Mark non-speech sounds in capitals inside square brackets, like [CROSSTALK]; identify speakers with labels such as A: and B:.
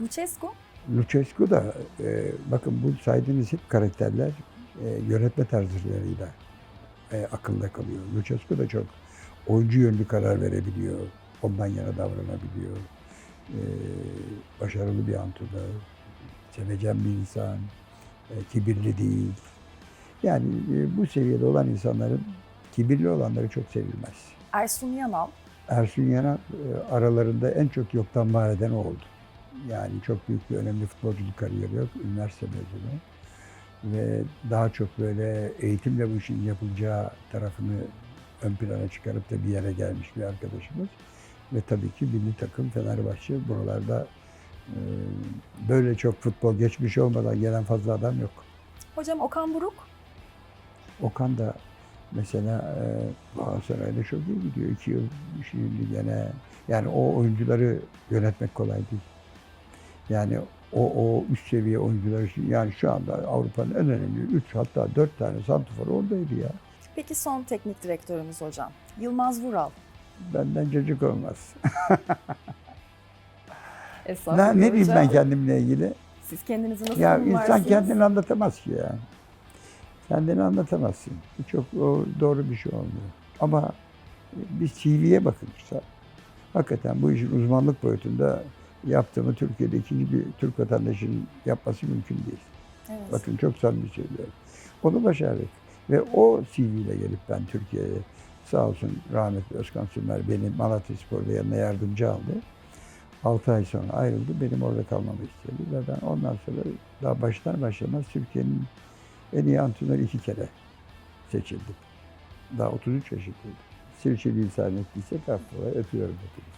A: Lucescu?
B: Lucescu da e, bakın bu saydığınız hep karakterler e, yönetme tarzlarıyla e, akılda kalıyor. Lucescu da çok oyuncu yönlü karar verebiliyor. Ondan yana davranabiliyor. E, başarılı bir antrenör. Sevecen bir insan. e, kibirli değil. Yani e, bu seviyede olan insanların kibirli olanları çok sevilmez.
A: Ersun Yanal.
B: Ersun Yanal e, aralarında en çok yoktan var eden o oldu. Yani çok büyük bir önemli futbolculuk kariyeri yok. Üniversite mezunu. Ve daha çok böyle eğitimle bu işin yapılacağı tarafını ön plana çıkarıp da bir yere gelmiş bir arkadaşımız. Ve tabii ki milli takım Fenerbahçe buralarda e, böyle çok futbol geçmiş olmadan gelen fazla adam yok.
A: Hocam Okan Buruk.
B: Okan da mesela e, Galatasaray'da çok iyi gidiyor. İki yıl şimdi gene yani o oyuncuları yönetmek kolay değil. Yani o, o üst seviye oyuncular için yani şu anda Avrupa'nın en önemli 3 hatta 4 tane santifor oradaydı ya.
A: Peki son teknik direktörümüz hocam. Yılmaz Vural.
B: Benden çocuk olmaz. [LAUGHS] Ne, ne diyeyim ben kendimle ilgili?
A: Siz kendinizi nasıl
B: Ya insan
A: tanımlarsınız?
B: kendini anlatamaz ki ya. Kendini anlatamazsın. Çok doğru bir şey olmuyor. Ama bir CV'ye bakılırsa hakikaten bu işin uzmanlık boyutunda yaptığımı Türkiye'de ikinci bir Türk vatandaşının yapması mümkün değil.
A: Evet.
B: Bakın çok samimi söylüyorum. Onu başardık. Ve o CV ile gelip ben Türkiye'ye sağ olsun rahmetli Özkan Sümer beni Malatya Spor'da yanına yardımcı aldı. 6 ay sonra ayrıldı. Benim orada kalmamı istedi. Ve ben ondan sonra daha baştan başlamaz Türkiye'nin en iyi antrenörü iki kere seçildim. Daha 33 yaşındaydım. Sirçeli'yi sahne ettiysek affola öpüyorum hepinizi.